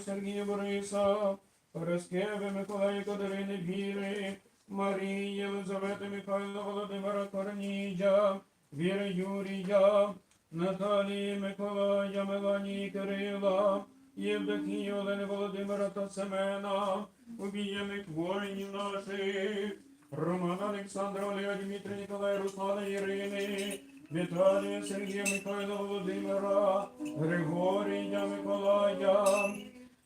Сергія Бориса, Параскеви, Миколая Катерини Віри, Марії, Єлизавети, Михайла, Володимира Корнія, Віри Юрія, Наталії, Миколая, Меланії, Кирила, Євдокії, Олени Володимира та Семена, убієних воїнів наших, Романа Олександра, Олега, Дмитрия, Ніколая, Руслана, Ірини, Віталія, Сергія, Михайла, Володимира, Григорія, Миколая,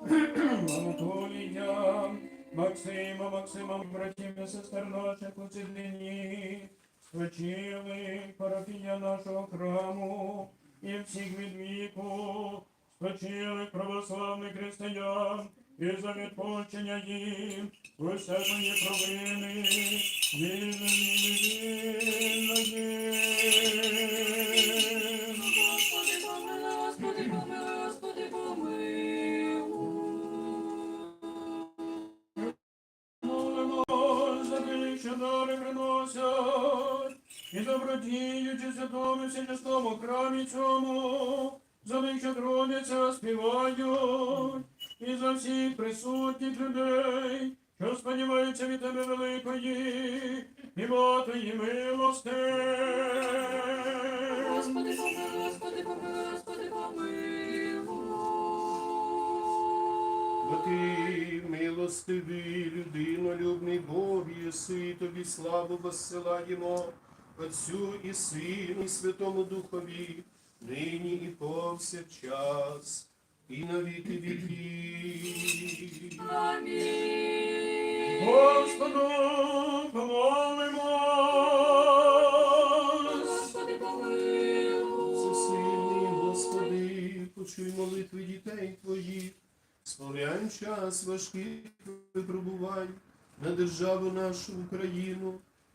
Анатолія, Максима, Максима, братів і сестер наших у ці дні, спочили парафія нашого храму і всіх від віку, спочили православних християн і за відпочення їм усякої провини, вільно, вільно, вільно. Добродіючи святому всеческому храмі цьому, за них, що трудяться, співають, і за всіх присутніх людей, що сподіваються від тебе великої і батої милости. Господи, помилуй, Господи, помилуй, Господи, помилуй. Бо ти милостивий, людинолюбний Бог єси, тобі славу воссилаємо, Отцю і Сину, і Святому Духові, нині і повсякчас, і на віки віків. Амінь. Господу помолимось. Господи, помилуй. Всесильний Господи, почуй молитви дітей Твоїх, споврянь час важких випробувань на державу нашу Україну,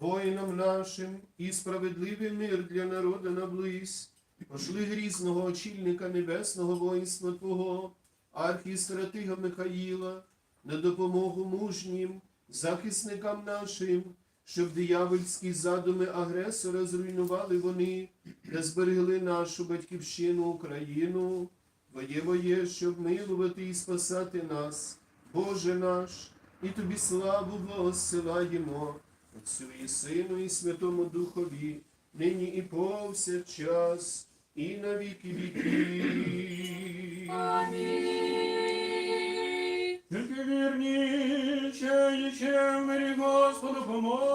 воїнам нашим і справедливий мир для народа наблизь. Пошли грізного очільника небесного воїнства Твого, архістратига Михаїла, на допомогу мужнім, захисникам нашим, щоб диявольські задуми агресора зруйнували вони та зберегли нашу батьківщину Україну. Твоє воє, щоб милувати і спасати нас, Боже наш, і тобі славу воссилаємо, Отцю і Сину, і Святому Духові, нині і повсякчас, і на віки віки. Амінь. Тільки вірні, чаючи в мирі Господу помолимось.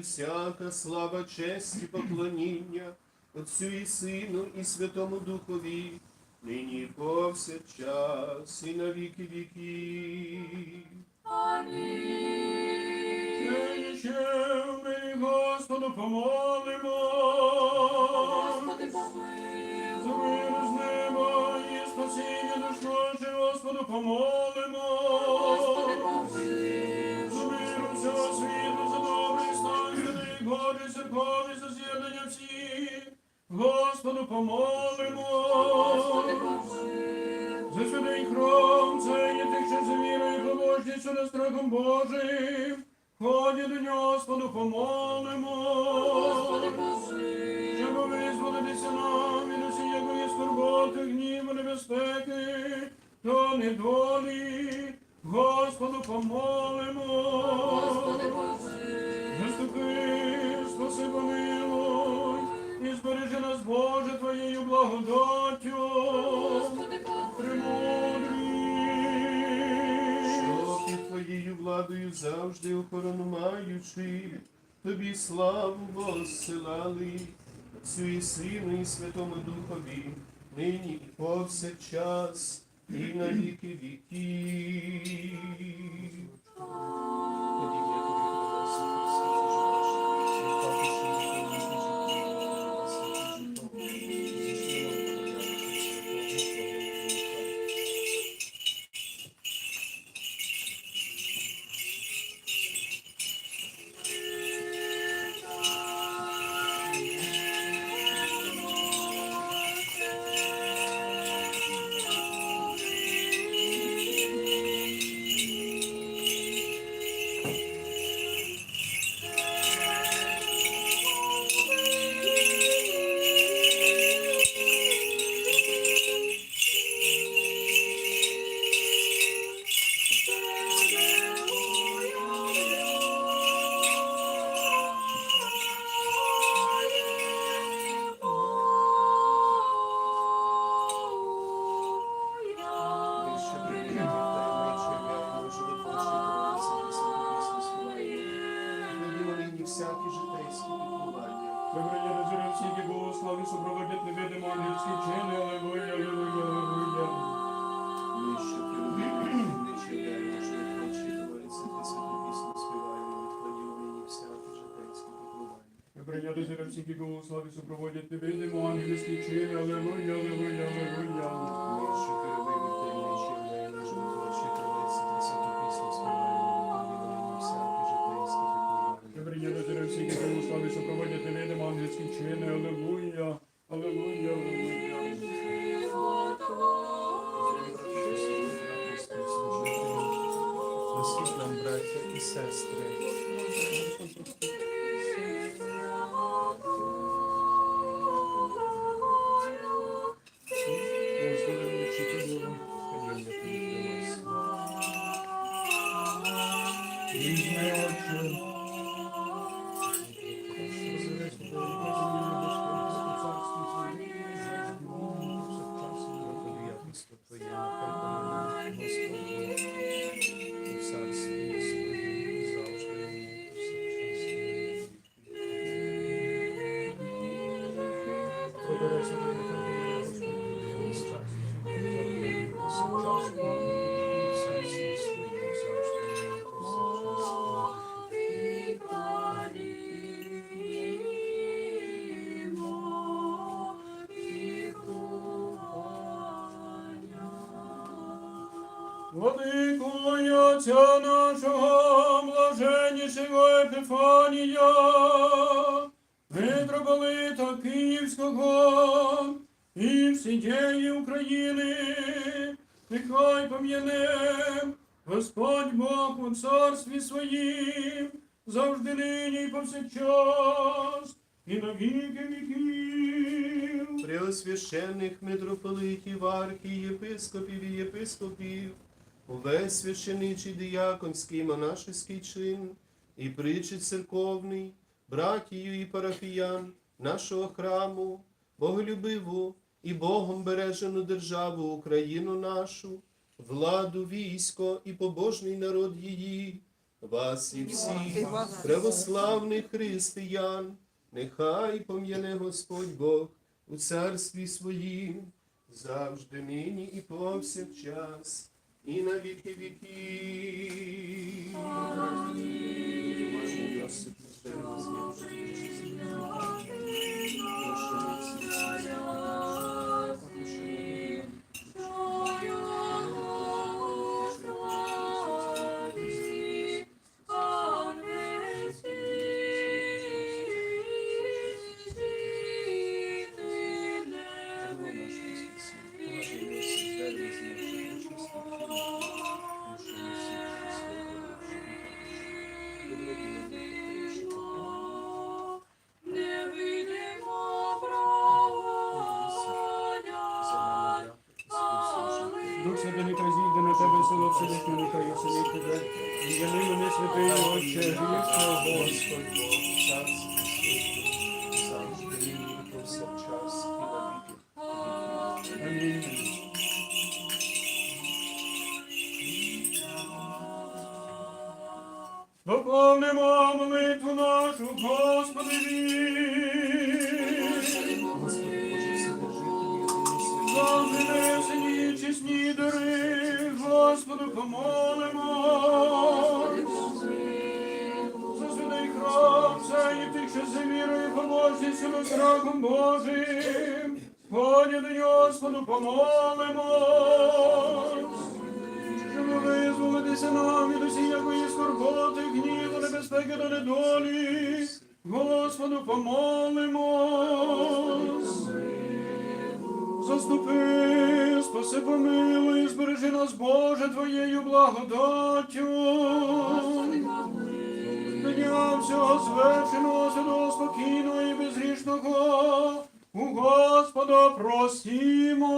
Усяка слава, честь і поклоніння, Отцю і Сину, і Святому Духові, нині повсякчас, і на віки віків. Амінь. Ще мирі Господу помолимо. Господи, помилуй. Божий, церковний, за з'єднання всіх, Господу помолимо. За святий є тих, що за вірою побожністю над страхом Божим, ходять до нього, Господу помолимо. Щоб визволитися нам від усієї скорботи, гніву, небезпеки, то недолі, Господу помолимо. Завжди охорону маючи, тобі славу воссилали, Отцю і Сину, і Святому Духові, нині повсякчас, і на віки віків. Всіх і славі супроводять невидимо ангельські чини, алелуя, алелуя, алелуя. Таємниче, я можу відпочити молитися, святу пісню співаємо, відкладімо нині всякі житейські піклування. Вибрання до зоря всіх і благослови, супроводять невидимо ангельські чини, алелуя, Епифанія, митрополита Київського і всієї України, нехай пом'яне Господь Бог у царстві своїм, завжди нині і повсякчас, і на віки віків. Преосвященних митрополитів, архій, єпископів і єпископів, увесь священичий діяконський монашеський чин і притчі церковний, братію і парафіян нашого храму, боголюбиву і Богом бережену державу Україну нашу, владу, військо і побожний народ її, вас і всіх православних християн, нехай пом'яне Господь Бог у царстві своїм, завжди нині і повсякчас, і на віки віків. Дух Доповнимо молитву нашу, Господи. Завжди чесні дари, Господу помолимо. За святий храм, цей тих, що за вірою, побожністю, і страхом Божим. До Господу помолимо. Визволитися нам від усіякої скорботи, гніву, небезпеки до недолі. Господу помолимо. Заступи, спаси, помилуй, збережи нас, Боже, Твоєю благодаттю. Дня всього звершеного, святого, спокійного і безгрішного, у Господа просімо.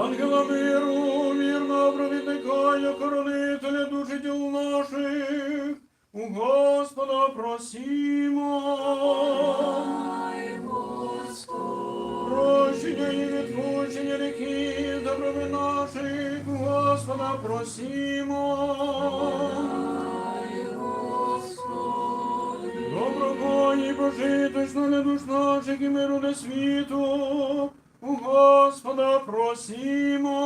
Ангела миру, вірного провідника, коронителя душі тіл наших, у Господа просімо. Прощення і відпущення гріхів, доброви наших, у Господа просімо. Доброго і прожиточно для душ наших і миру для світу, Господа просімо.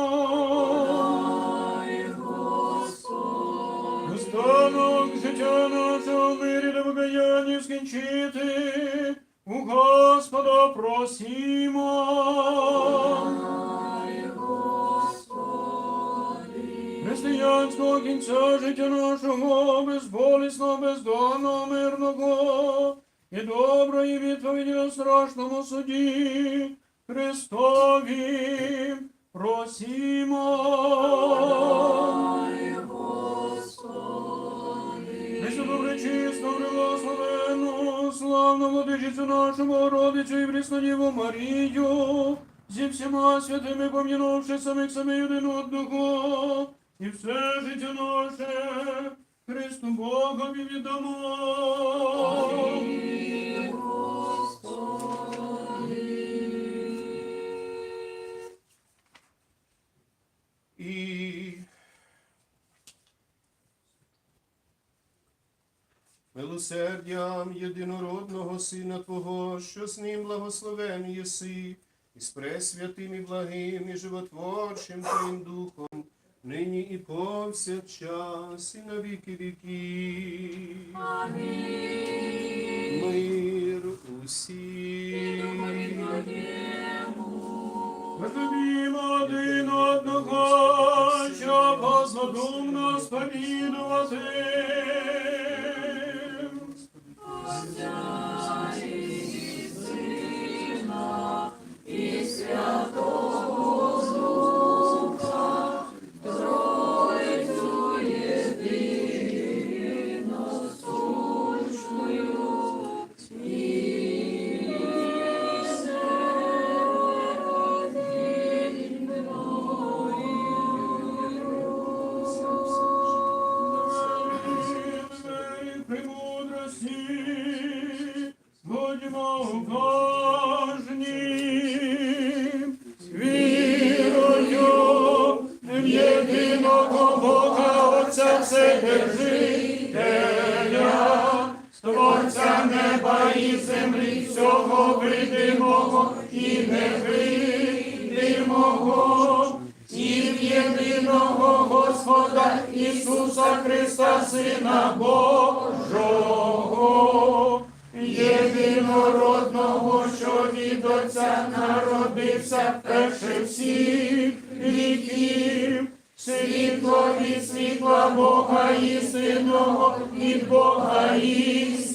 ай, Господи, Останок життя нашого мирі до покаяння скінчити, у Господа просімо. ай, Господи, Християнського кінця життя нашого, безболісного, бездонного, мирного і доброї відповіді на страшному суді Христові просімо. пречисту, благословенну, славну владичицю нашу Богородицю і Преснодіву Марію, зі всіма святими пом'янувши самих себе один одного, і все життя наше Христу Богові віддамо. Ай, І милосердям єдинородного Сина Твого, що з ним благословен єси, і з пресвятим і благим, і животворчим Твоїм Духом, нині і повсякчас, і на віки віків. Амінь. Мир усім. Любімо один одного, щоб злодумно сповідувати. Землі, видимого і невидимого, і в єдиного Господа Ісуса Христа, Сина Божого, єдинородного, що від Отця народився перше всіх віків, світло від світла Бога істинного, від Бога істинного,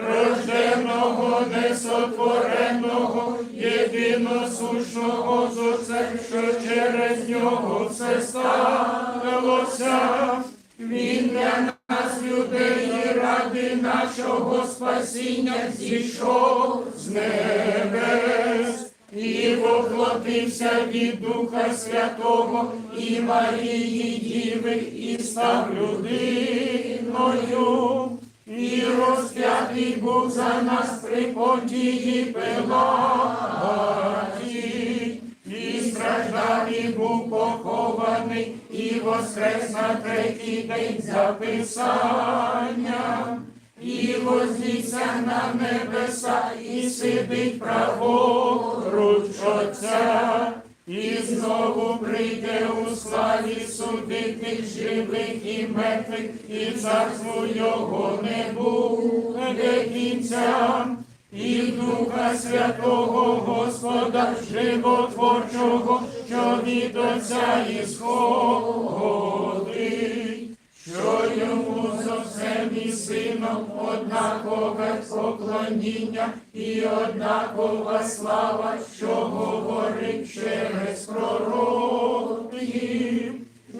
рожденого, несотвореного, єдиносушного з Отцем, що через нього все сталося. Він для нас, людей, ради нашого спасіння зійшов з небес. І воплотився від Духа Святого і Марії Діви, і став людиною, і розп'ятий був за нас при понтії Пилаті, і страждав, і був похований, і воскрес на третій день за Писанням. І вознісся на небеса, і сидить праворуч судити живих і мертвих, і царству його не буде кінця. І Духа Святого Господа, животворчого, що від Отця ісходить, що йому з Отцем і Сином однакове поклоніння і однакова слава, що говорить через пророків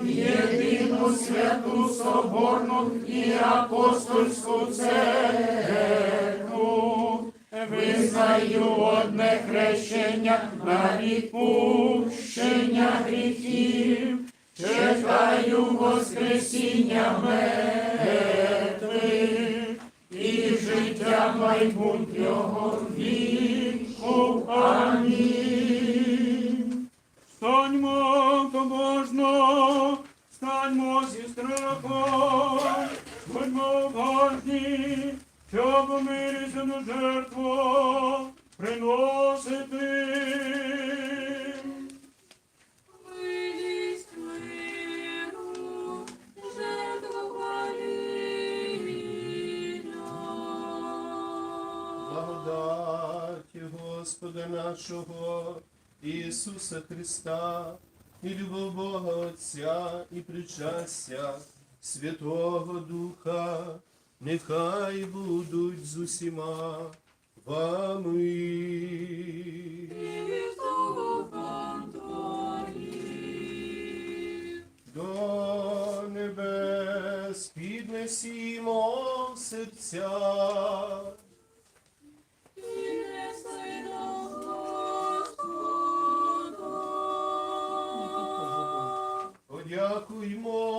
єдину святу соборну і апостольську церкву. Визнаю одне хрещення на відпущення гріхів, чекаю Воскресіння мертвих і життя майбутнього віку. Амінь. Станьмо побожно, станьмо зі страхом, будьмо уважні, щоб умирісну жертву приносити. Милість миру, жертва хваління. Благодаті Господа нашого Ісуса Христа, і любов Бога Отця, і причастя Святого Духа, нехай будуть з усіма вами. До небес піднесімо серця. 百芋。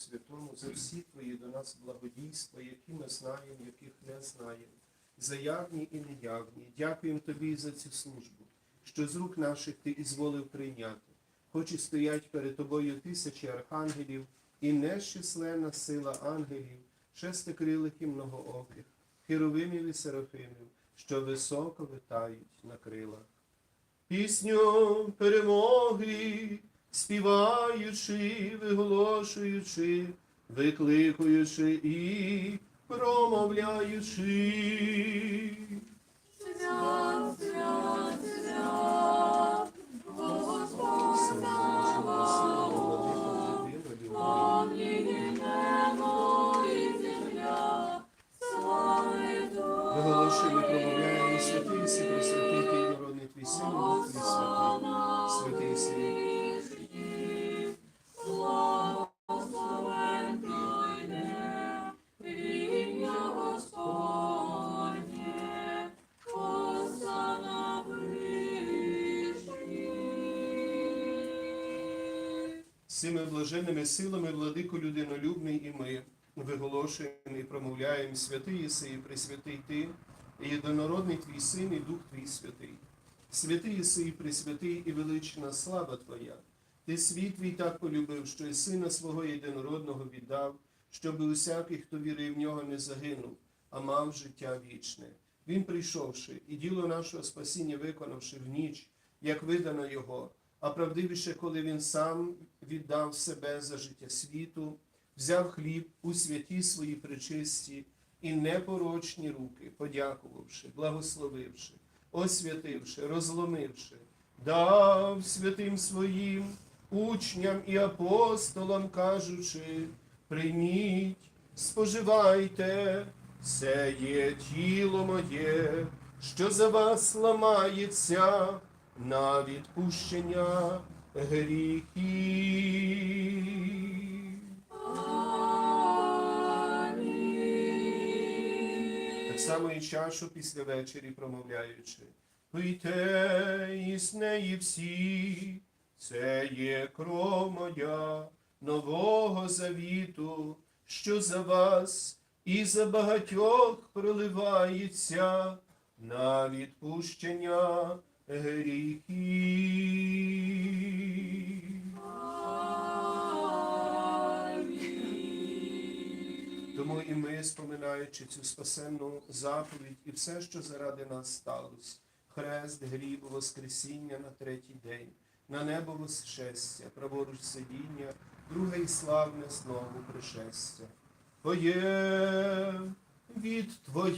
Святому за всі Твої до нас благодійства, які ми знаємо, яких не знаємо, за явні і неявні. Дякуємо Тобі за цю службу, що з рук наших Ти ізволив прийняти. Хоч і стоять перед Тобою тисячі архангелів і нещисленна сила ангелів, шестикрилих і многооких, херовимів і серафимів, що високо витають на крилах. Пісню перемоги, співаючи, виголошуючи, викликуючи і промовляючи. Свят, свят, свят, Господь Помни небо і земля, слави промовляємо, святий си, пресвятий ти, народний твій син, Цими блаженними силами, владико людинолюбний і ми виголошуємо і промовляємо святий єси і пресвятий ти, і єдинородний твій син, і Дух твій святий. Святий єси і пресвятий, і велична слава Твоя. Ти світ твій так полюбив, що і сина свого єдинородного віддав, щоби усякий, хто вірив в нього, не загинув, а мав життя вічне. Він прийшовши, і діло нашого спасіння виконавши в ніч, як видано його, а правдивіше, коли він сам віддав себе за життя світу, взяв хліб у святі свої причисті і непорочні руки, подякувавши, благословивши, освятивши, розломивши, дав святим своїм учням і апостолам, кажучи, прийміть, споживайте, це є тіло моє, що за вас ламається на відпущення гріхів. Так само і чашу після вечері промовляючи. Пийте із неї всі, це є кров моя нового завіту, що за вас і за багатьох проливається на відпущення гріхів. Тому і ми, споминаючи цю спасенну заповідь і все, що заради нас сталося, хрест, гріб, воскресіння на третій день, на небо восшестя, праворуч сидіння, друге і славне знову пришестя. Твоє від Твоє.